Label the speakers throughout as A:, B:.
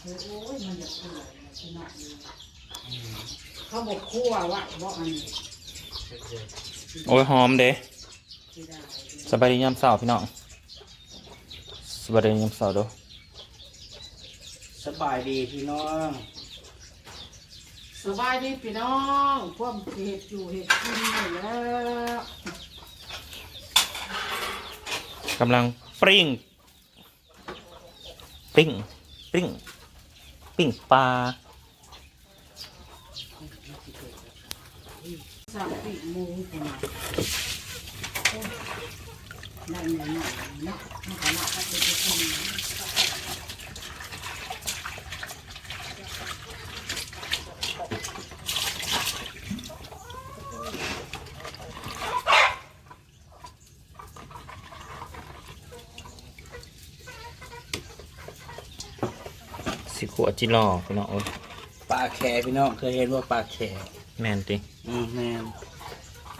A: คือโอ้ยมันจะเปื่อยนะขนาดนี้เขาบอกคั่วไว่าบอกอันนี้
B: โอ้ยหอมเด้
A: ที่ได้
B: สบายดียามเสาร์พี่น้องสบายดียามเสาร์เด้อ
C: สบายดีพี่น้อง
A: สบายดีพี่น้องความเห็ดอยู่เห็ดกินอยู่แล้ว
B: กำลังปริ้งปิ้งปิ้ง ปิ้งปลา
A: สามปีมูคนน่ะโอ้ยได้เนื้อหน่อยเนาะมันก็น่าจะเป็นคน
B: ขวดจิรอพี่น้องโอ้ย
C: ปลาแขพี่น้องเคยเห็นว่าปลาแข
B: แมนติ
C: อืมแม่น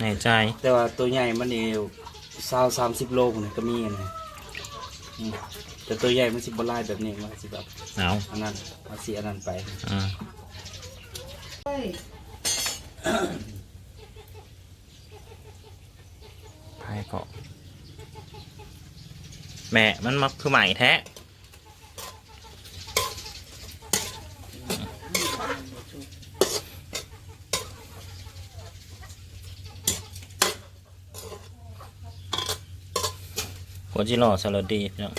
B: แน่ใจ
C: แต่ว่าตัวใหญ่มันนี่สาวสามสิบโลนี่ก็มีนะอืมแต่ตัวใหญ่มันสิบลายแบบนี้มันสิแบบ
B: เอา
C: อันนั้นมันสิอันนั้นไป
B: อ่า
A: เฮ้ย
B: ไพ่เกาะแม่มันมักคือใหม่แท้ หัวจิรอสลัดดีพี่น้อง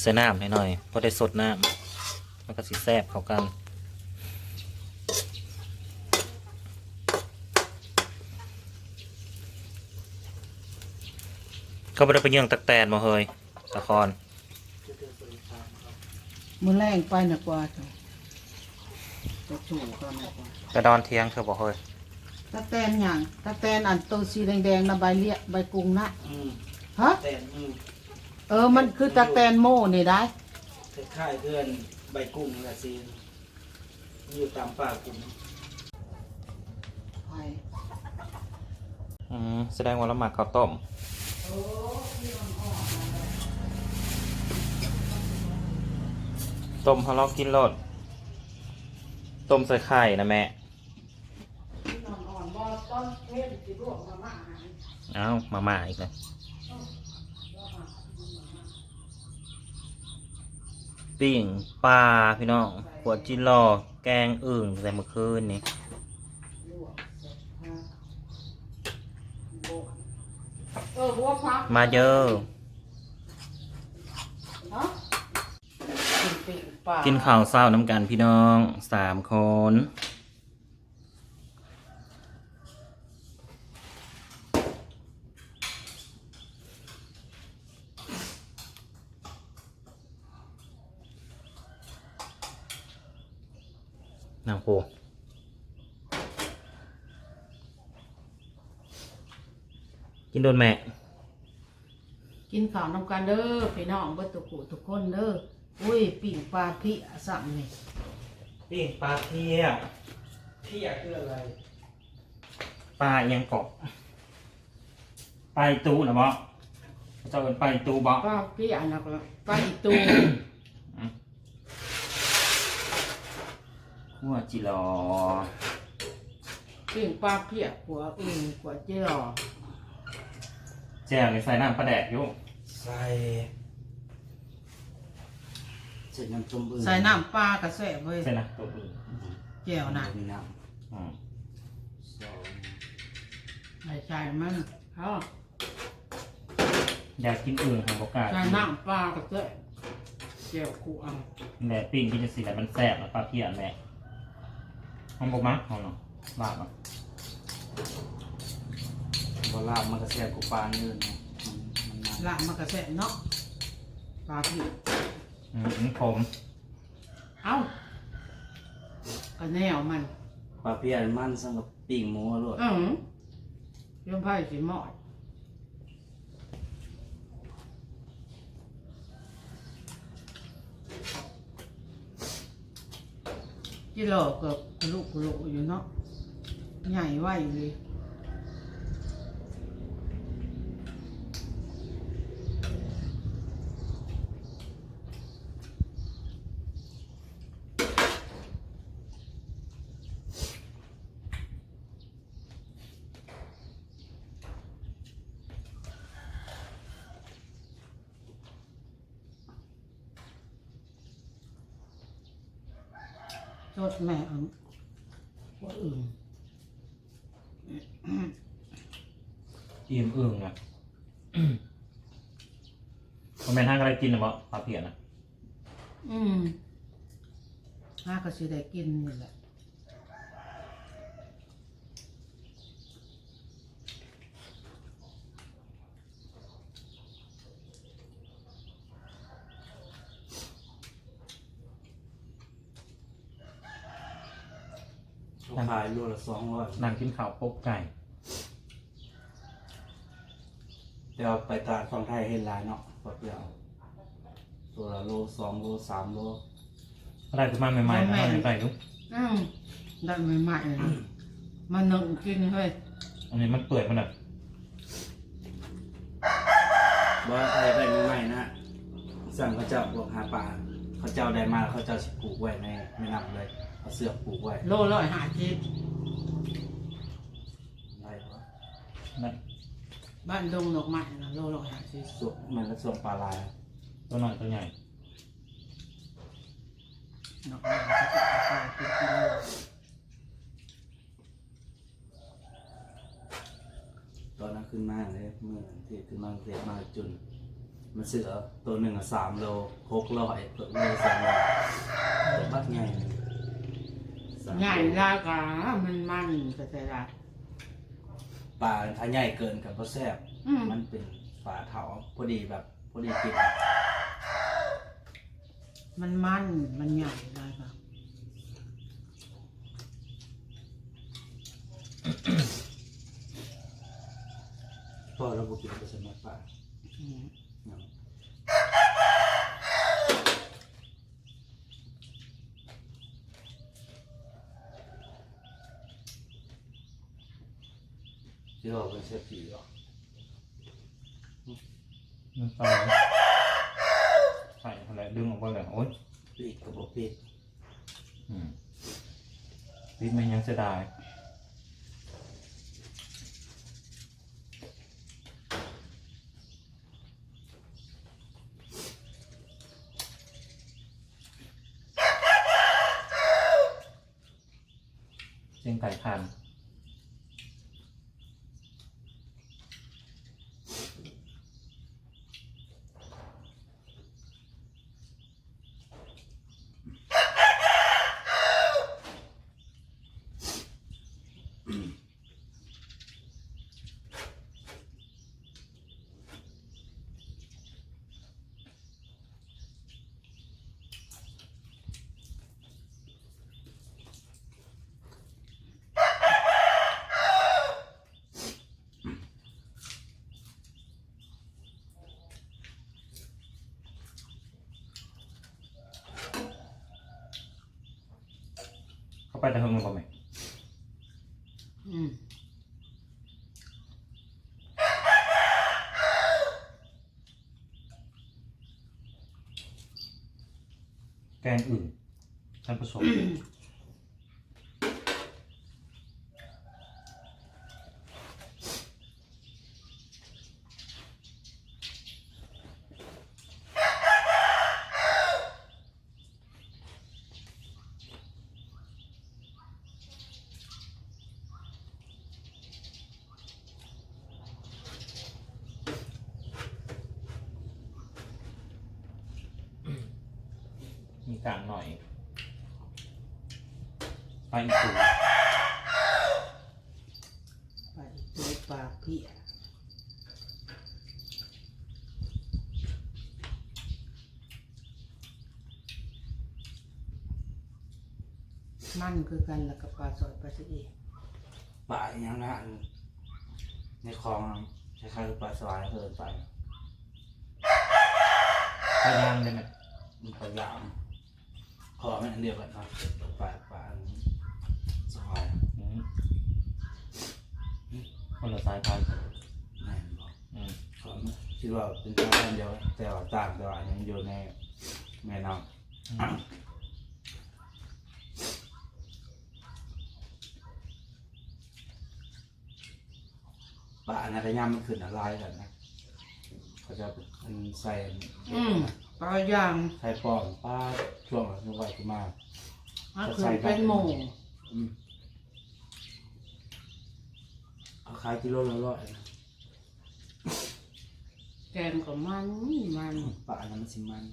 B: ใส่น้ำให้หน่อยเพราะได้สดน้ำมันก็สิแซ่บเข้ากันเขาไม่ได้ไปเยื่องตักแตนมาเฮยตะคอน
A: มือแรงไปนะกว่าจ้ะ จะจู่ก็นะกว่า
B: ไปดอนเทียงเธอบอกเฮ้ย
A: ตะแตนหยังตะแตนอันตัวสีแดงๆนะใบเลี้ยใบกุ้งนะ
C: อืม
A: ฮะ
C: แต่อืม
A: เออมันคือตะแตนโม่นี่ได้
C: คล้ายๆเพื่อนใบกุ้งละสิอยู่ตามป่ากุ้ง
A: ไป
B: อืมแสดงว่าเราหมักข้าวต้มต้มเขาลอกกินรส ต้มใส่ไข่นะแม่
A: ที่นอนอ่อนบ่ต้นเทศสิรวมมาม่าหาย
B: เอ้ามาม่าอีกเลยปิ้งปลาพี่น้องขวดจินรอแกงอึ่งใส่เมื่อคืนนี้
A: ลวกเสร็จฮะโบกเออหัวพัก
B: มาเยอะ
A: ฮะกิน ปีกปลา
B: กินข้าวเศร้าน้ำกันพี่น้องสามคนนางโคกินโดนแม่
A: กินข้าวน้ำกันเด้อพี่น้องเบิดตุกุทุกคนเด้อ อุ้ยปีกปลาพี่สั่งนี่
B: ปิ้งปลาเพีย
C: พี่อยากคืออะไร
B: ปลายังเกาะปลาอีตูนะบ่เจ้าเป็นปลาอีตูบ่
A: ปลาพี่อันนั้นก็ปลาอีตู
B: หัวจิรอ
A: ปีกปลาเพียกหัวอึ่งหัวเจ้า
B: แจ่วนี่ใส่น้ำปลาแดกอยู่
C: ใส่ เสร็จน้ำต้มอึ่ง
A: ใส่น้ำปลากระแสเว้ย
B: ใส่นะตัวอื่น
A: แก้วน่ะ
C: มีน้
B: อืมำ
C: สอง
A: ใส่ใจมันเขา
B: อยากกินอื่นของโอกาส
A: ใส่น้ำปลากระแสแก้วกูเอา
B: แหละปิ้งกินจะสิแหละมันแซ่บนะปลาเพียแม่ห้องบกมั้งห้องเนาะบาปอะ
C: บลาบมันก็แซ่บกว่าปลาเนื้อนะมันมันมัน
A: ละมันกระแสเนาะปลาพี่
B: อืมผม
A: เอ้าก็แนวมัน
C: ปลาเพียนมันสำหรับปิ้งหมูอร่อย
A: อือเรื่องไผ่สิหมอดจิโลเกือบกระลุกกระลุกอยู่เนาะใหญ่ไหวเลย สดแม่เอาว่าอื่น
B: อิ่มอึ่งอะคอมเมนต์ห้างอะไรกินหรือเปล่าปลาเพียนอะ
A: อืมห้าก็สิได้กินนี่แหละ
C: เขาขายโลละสองร้อย
B: นางกินข้าวปกไก่
C: แต่ว่าไปตลาดของไทยเห็นหลายเนาะพอเดียวตัวละโลสองโลสามโล
B: อะไรขึ้นมาใหม่ๆนะเอาใหม่ๆดู
A: อืมได้ใหม่ๆเลยนะมันนึ่งกินเฮ้ย
B: อันนี้มันเปื่อยมันแบบ
C: ว่าไทยได้ใหม่ๆนะสั่งเขาเจ้าพวกหาปลาเขาเจ้าได้มาแล้วเขาเจ้าสิปลูกไว้ในไม่นำเลย เอาเสือกปลูกไว้
A: โลร้อยห้าสิบ
C: ได้ปะ
B: นั่น
A: บ้านดงดอกไม้นะโลร้อยห้าสิบ
C: ส่วนมันก็ส่วนปลาลาย
B: ตัวหน่อยตัวใหญ่
A: ดอกไม้ก็จะเอาไปกินกิโล
C: ตอนนั้นขึ้นมาเลยเมื่อที่ขึ้นมาเรียมาจุน มันเสือตัวหนึ่งอะสามโลหกร้อยตัวโลสองร้อยตัวบักใหญ่เลย สามโล
A: ใหญ่ลากามันมันก็จะได้
C: ปลาถ้าใหญ่เกินกับก็แซ่บ
A: อืม
C: มันเป็นฝาเถาพอดีแบบพอดีกิน
A: มันมันมันใหญ่ลากา
C: พอเราบุกินก็สมัครปลา
A: อืม
C: เนาะที่เราเป็นเชฟผีหรอ
B: มันใส่ใส่อะไรดึงออกไปเลยโอ๊ย
C: ปีกกับบอกปีก
B: อืมวิทย์มันยังเสียดายเสียงไก่พันธุ์ ไปแต่เฮิงมันก็ไม่
A: อืม
B: แกงอื่นท่านผู้ชม มี กลางหน่อยไปอีกตัว
A: ไปตัวปลาเพียมันคือกันแล้วก็ปลาสอยปลาสะเอก
C: ปลาอย่างนั้นอันในคลองคล้ายๆกับปลาสวายเพิ่นไป
B: ไปย่างได้ไหม
C: มันพยายาม ขอไม่อันเดียวกันครับปลาปลาอันสวาย
B: อืมคนละสายพันธุ์
C: แม่นบอก
B: อืม
C: ขอไม่คิดว่าเป็นปลาอันเดียวแต่ว่าต่างแต่ว่ายังอยู่ในแม่น้ำ
B: อืม
C: ปลาอันนั้นก็ย่ำมันขึ้นอะไรกันนะเขาจะเป็นใส่
A: อืม ปลาย่าง
C: ใส่ปอมปลาช่วงนึกว่าขึ้นมา
A: ถ้าคือเป็นหมู
C: อืมเอาขายกิโลละร้อยนะ
A: แกงกับมันมัน
C: ปลาน้ำมันสิมัน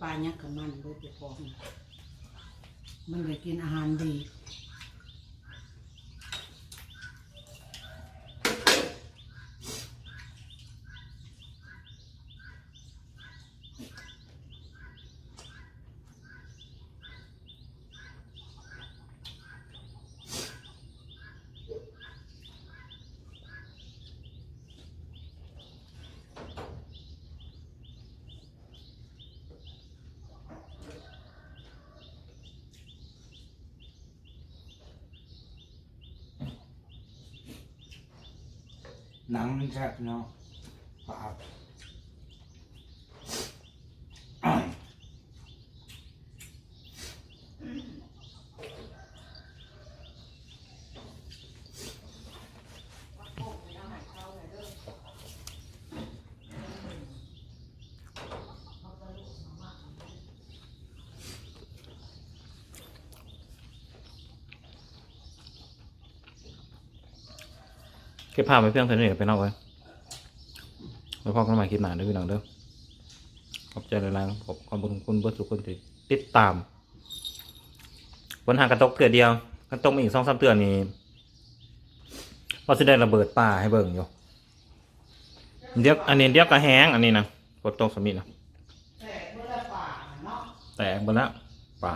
A: ปลาเนี้ยกับมันด้วยเฉพาะมันเลยกินอาหารดี
C: หนังมันแซ่บเนาะปลา
B: เก็บภาพไว้เพียงเท่านี้ไปนอกไว้ไว้พอกันใหม่คลิปหน้าด้วยพี่น้องเด้อขอบใจหลายๆขอบขอบคุณคุณเบิร์ดทุกคนที่ติดตามวันหากระตกเตือเดียวกระตกมาอีกสองสามเตือนนี้เราจะได้ระเบิดป่าให้เบิ่งอยู่เดี๋ยวอันนี้เดี๋ยวกระแหงอันนี้นะกดตรงสมิธนะ
A: แต่เมื่อป่าเนาะ
B: แตกหมดแล้วป่า